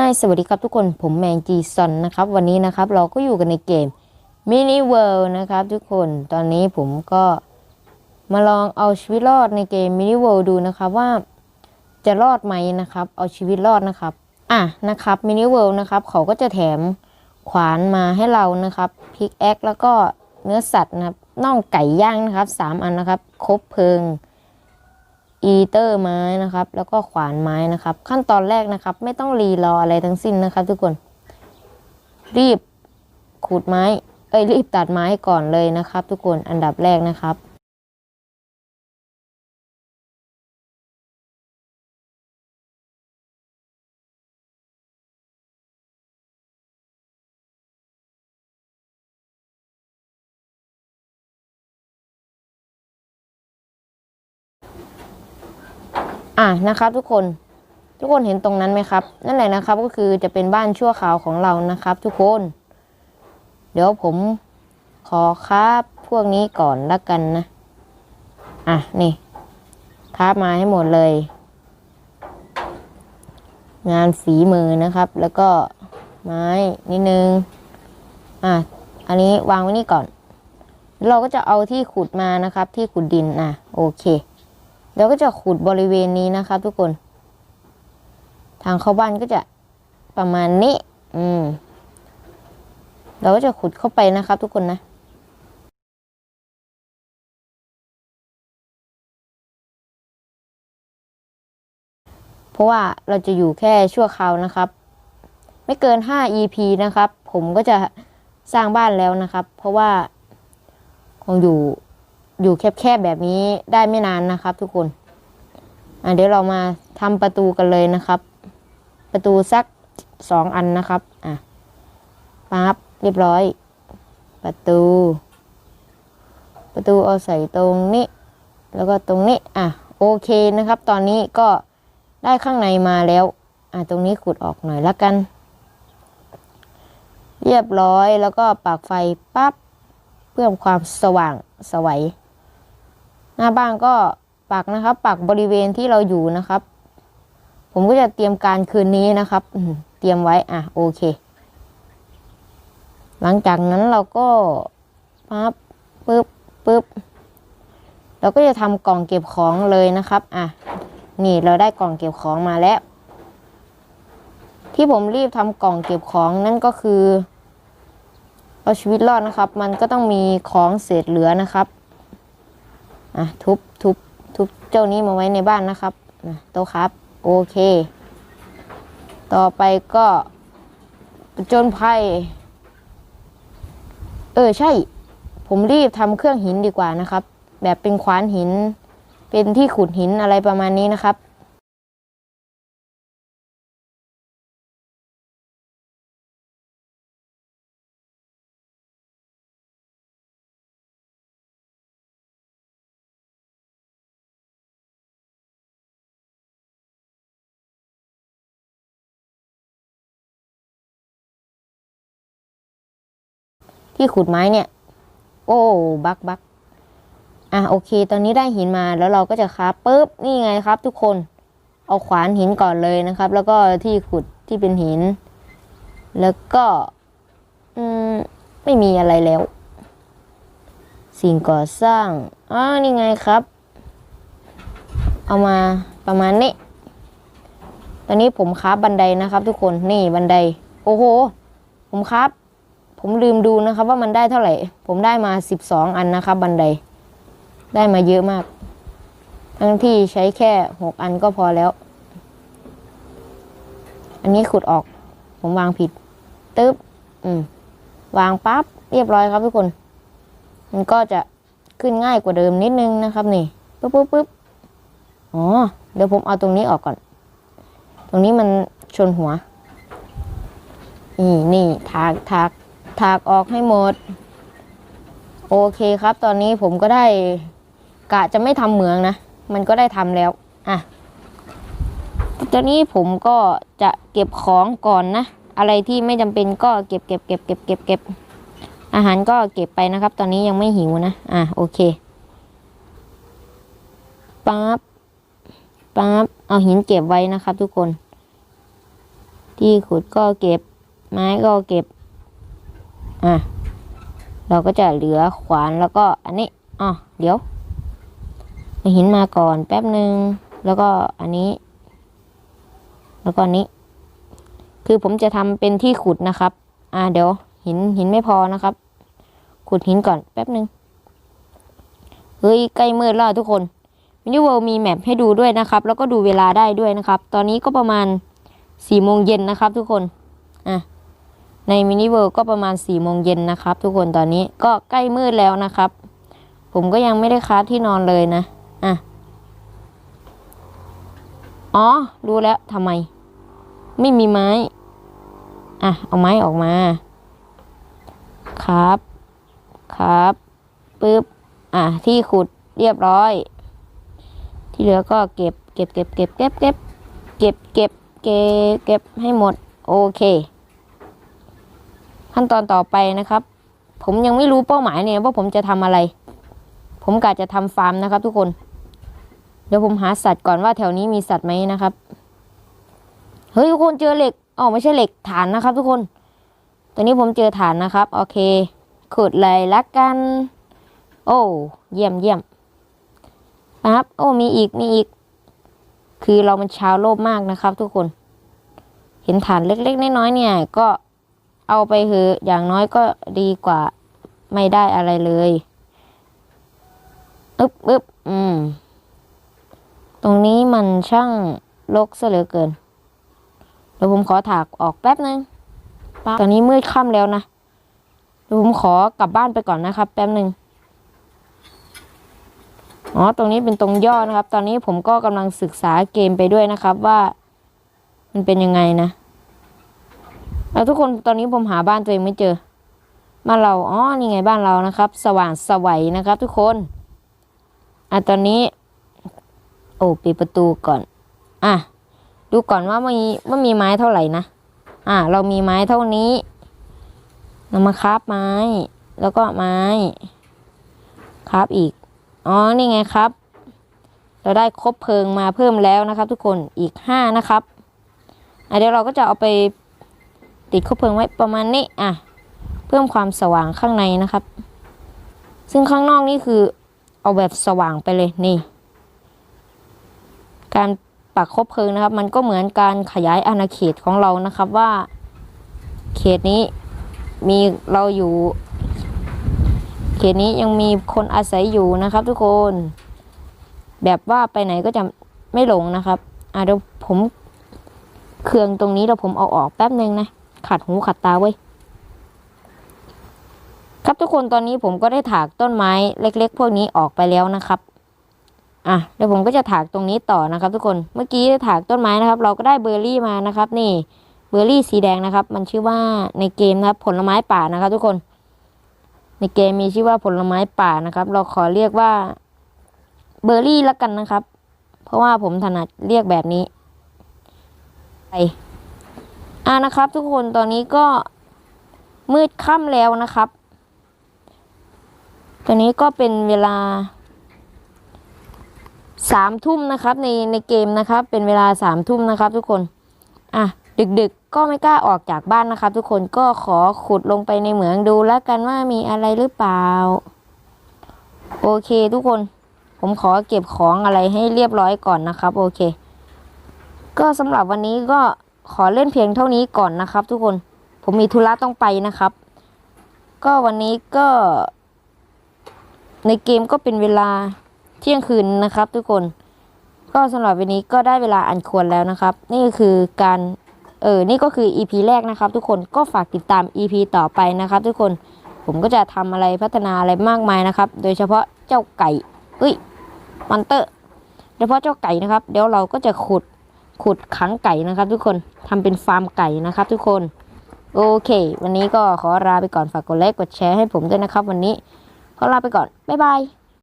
Hi สวัสดีครับทุกคนผมแมงจีซอนนะครับ วันนี้นะครับเราก็อยู่กันในเกม Mini World นะครับทุกคนตอนนี้ผมก็มาลองเอาชีวิตรอดในเกม Mini World ดูนะครับว่าจะรอดไหมนะครับ เอาชีวิตรอดนะครับ อะนะครับ Mini World นะครับเขาก็จะแถมขวานมาให้เรานะครับพิกแอคแล้วก็เนื้อสัตว์นะครับน่องไก่ย่างนะครับสามอันนะครับ ครบเพลิง อีเตอร์ไม้นะครับ แล้วก็ขวานไม้นะครับ ขั้นตอนแรกนะครับ ไม่ต้องรีรออะไรทั้งสิ้นนะครับ ทุกคน รีบขูดไม้เอ้ยรีบตัดไม้ก่อนเลยนะครับ ทุกคนอันดับแรกนะครับ อะนะครับทุกคนทุกคนเห็นตรงนั้นไหมครับ นั่นแหละนะครับก็คือจะเป็นบ้านชั่วคราวของเรานะครับ ทุกคน เดี๋ยวผมขอคราบพวกนี้ก่อนละกันนะ อะ นี่คราบมาให้หมดเลย งานฝีมือนะครับ แล้วก็ไม้นิดนึง อะ อันนี้วางไว้นี่ก่อน เราก็จะเอาที่ขุดมานะครับ ที่ขุดดินอะ โอเค แล้วก็จะขุดบริเวณนี้นะครับทุกคน ทางเข้าบ้านก็จะประมาณนี้ อืม เราก็จะขุดเข้าไปนะครับทุกคนนะเพราะว่าเราจะอยู่แค่ชั่วคราวนะครับ ไม่เกิน 5 EP นะครับ ผมก็จะสร้างบ้านแล้วนะครับ เพราะว่าคงอยู่ อยู่แคบๆแบบนี้ได้ไม่นานนะครับ ทุกคนเดี๋ยวเรามาทำประตูกันเลยนะครับ ประตูสักสองอันนะครับอะปั๊บเรียบร้อย ประตู ประตูเอาใส่ตรงนี้ แล้วก็ตรงนี้อะโอเคนะครับ ตอนนี้ก็ได้ข้างในมาแล้วอะตรงนี้ขุดออกหน่อยละกัน เรียบร้อยแล้วก็ปากไฟปั๊บเพื่อความสว่างสวัย หน้าบ้านก็ปักนะครับ ปักบริเวณที่เราอยู่นะครับ ผมก็จะเตรียมการคืนนี้นะครับเตรียมไว้อะโอเค หลังจากนั้นเราก็ปั๊บปึ๊บปึ๊บเราก็จะทำกล่องเก็บของเลยนะครับ อะ นี่เราได้กล่องเก็บของมาแล้ว ที่ผมรีบทำกล่องเก็บของนั่นก็คือ เอาชีวิตรอดนะครับ มันก็ต้องมีของเศษเหลือนะครับ อะทุบทุบทุบเจ้านี้มาไว้ในบ้านนะครับอะโตครับ โอเค ต่อไปก็จนภัย เออใช่ ผมรีบทำเครื่องหินดีกว่านะครับ แบบเป็นขวานหิน เป็นที่ขุดหินอะไรประมาณนี้นะครับ ที่ขุดไม้เนี่ย โอ้บักบักอะโอเค ตอนนี้ได้หินมาแล้วเราก็จะคราฟปุ๊บนี่ไงครับ ทุกคนเอาขวานหินก่อนเลยนะครับ แล้วก็ที่ขุดที่เป็นหิน แล้วก็อืมไม่มีอะไรแล้ว สิ่งก่อสร้างอ๋อนี่ไงครับ เอามาประมาณนี้ตอนนี้ผมคราฟบันไดนะครับ ทุกคนนี่บันได โอ้โห ผมคราฟ ผมลืมดูนะครับว่ามันได้เท่าไหร่ ผมได้มาสิบสองอันนะครับ บันได ได้มาเยอะมาก ทั้งที่ใช้แค่หกอันก็พอแล้ว อันนี้ขุดออก ผมวางผิด ตึ๊บ อืม วางปั๊บ เรียบร้อยครับทุกคน มันก็จะขึ้นง่ายกว่าเดิมนิดนึงนะครับ นี่ ปึ๊บปึ๊บปึ๊บอ๋อ เดี๋ยวผมเอาตรงนี้ออกก่อน ตรงนี้มันชนหัว นี่นี่ถากถาก ถากออกให้หมด โอเคครับ ตอนนี้ผมก็ได้กะจะไม่ทำเหมืองนะ มันก็ได้ทำแล้วอะตอนนี้ผมก็จะเก็บของก่อนนะ อะไรที่ไม่จำเป็นก็เก็บเก็บเก็บเก็บเก็บเก็บอาหารก็เก็บไปนะครับ ตอนนี้ยังไม่หิวนะ อะโอเคปั๊บปั๊บเอาหินเก็บไว้นะครับ ทุกคน ที่ขุดก็เก็บ ไม้ก็เก็บ อะเราก็จะเหลือขวานแล้วก็อันนี้อ๋อเดี๋ยวเอาหินมาก่อนแป๊บหนึ่งแล้วก็อันนี้ แล้วก็อันนี้ คือผมจะทำเป็นที่ขุดนะครับ อ่าเดี๋ยวหินหินไม่พอนะครับ ขุดหินก่อนแป๊บหนึ่งเฮ้ยใกล้มืดแล้วทุกคนมินิเวิลมีแมปให้ดูด้วยนะครับ แล้วก็ดูเวลาได้ด้วยนะครับ ตอนนี้ก็ประมาณสี่โมงเย็นนะครับ ทุกคนอะ ในมินิเวิลก็ประมาณสี่โมงเย็นนะครับ ทุกคนตอนนี้ก็ใกล้มืดแล้วนะครับ ผมก็ยังไม่ได้คราที่นอนเลยนะอะอ๋อรู้แล้วทำไม ไม่มีไม้ อะ เอาไม้ออกมา ครับ ครับปึ๊บอะ ที่ขุดเรียบร้อย ที่เหลือก็เก็บ เก็บเก็บเก็บเก็บเก็บเก็บเก็บเก็บให้หมด โอเค ขั้นตอนต่อไปนะครับ ผมยังไม่รู้เป้าหมายเนี่ยว่าผมจะทำอะไร ผมกะจะทำฟาร์มนะครับ ทุกคน เดี๋ยวผมหาสัตว์ก่อนว่าแถวนี้มีสัตว์ไหมนะครับ เฮ้ยทุกคนเจอเหล็กอ๋อไม่ใช่เหล็กฐานนะครับ ทุกคน ตอนนี้ผมเจอฐานนะครับ โอเคขุดเลยละกัน โอ้เยี่ยมเยี่ยมนะครับ โอ้มีอีกมีอีก คือเรามันชาวโลภมากนะครับ ทุกคน เห็นฐานเล็กๆน้อยๆเนี่ย ก็ เอาไปเถอะอย่างน้อยก็ดีกว่า ไม่ได้อะไรเลยอึบอึบอืม ตรงนี้มันช่างรกซะเหลือเกินเดี๋ยวผมขอถากออกแป๊บนึงตอนนี้มืดค่ำแล้วนะเดี๋ยวผมขอกลับบ้านไปก่อนนะครับ แป๊บนึงอ๋อ ตรงนี้เป็นตรงย่อนะครับ ตอนนี้ผมก็กำลังศึกษาเกมไปด้วยนะครับว่า มันเป็นยังไงนะ แล้วทุกคนตอนนี้ผมหาบ้านตัวเองไม่เจอ บ้านเรา อ๋อ นี่ไงบ้านเรานะครับ สว่างสวัยนะครับ ทุกคน อะตอนนี้ โอ้ปิดประตูก่อน อะ ดูก่อนว่ามีว่ามีไม้เท่าไหร่นะ อะเรามีไม้เท่านี้เรามาคราบไม้ แล้วก็ไม้คราบอีก อ๋อ นี่ไงครับ เราได้ครบเพลิงมาเพิ่มแล้วนะครับ ทุกคน อีกห้านะครับอะเดี๋ยวเราก็จะเอาไป ติดคบเพลิงไว้ประมาณนี้อะเพิ่มความสว่างข้างในนะครับ ซึ่งข้างนอกนี่คือเอาแบบสว่างไปเลยนี่ การปักคบเพลิงนะครับ มันก็เหมือนการขยายอาณาเขตของเรานะครับว่า เขตนี้มีเราอยู่ เขตนี้ยังมีคนอาศัยอยู่นะครับ ทุกคน แบบว่าไปไหนก็จะไม่หลงนะครับอะเดี๋ยวผมเครื่องตรงนี้เดี๋ยวผมเอาออกแป๊บนึงนะ ขัดหูขัดตาไว้ยครับทุกคนตอนนี้ผมก็ได้ถากต้นไม้เล็ก ๆ พวกนี้ออกไปแล้วนะครับอะเดี๋ยวผมก็จะถากตรงนี้ต่อนะครับ ทุกคนเมื่อกี้ถากต้นไม้นะครับ เราก็ได้เบอร์รี่มานะครับ นี่เบอร์รี่สีแดงนะครับ มันชื่อว่าในเกมนะครับ ผลไม้ป่านะครับ ทุกคน ในเกมมีชื่อว่าผลไม้ป่านะครับ เราขอเรียกว่าเบอร์รี่ละกันนะครับ เพราะว่าผมถนัดเรียกแบบนี้ไป อ่านะครับ ทุกคนตอนนี้ก็มืดค่ำแล้วนะครับ ตอนนี้ก็เป็นเวลาสามทุ่มนะครับ ในในเกมนะครับ เป็นเวลาสามทุ่มนะครับ ทุกคนอะดึกๆก็ไม่กล้าออกจากบ้านนะครับ ทุกคนก็ขอขุดลงไปในเหมืองดูแล้วกันว่ามีอะไรหรือเปล่า โอเคทุกคน ผมขอเก็บของอะไรให้เรียบร้อยก่อนนะครับ โอเค ก็สำหรับวันนี้ก็ ขอเล่นเพียงเท่านี้ก่อนนะครับ ทุกคน ผมมีธุระต้องไปนะครับ ก็วันนี้ก็ ในเกมก็เป็นเวลาเที่ยงคืนนะครับ ทุกคน ก็สำหรับวันนี้ก็ได้เวลาอันควรแล้วนะครับ นี่ก็คือการเออ นี่ก็คือ EP แรกนะครับ ทุกคน ก็ฝากติดตาม EP ต่อไปนะครับ ทุกคน ผมก็จะทำอะไรพัฒนาอะไรมากมายนะครับ โดยเฉพาะเจ้าไก่เอ้ยมอนเตอร์ โดยเฉพาะเจ้าไก่นะครับ เดี๋ยวเราก็จะขุด ขุดขังไก่นะครับ ทุกคนทำเป็นฟาร์มไก่นะครับ ทุกคน โอเค วันนี้ก็ขอลาไปก่อนฝากกดไลค์กดแชร์ให้ผมด้วยนะครับ วันนี้ขอลาไปก่อนบ๊ายบาย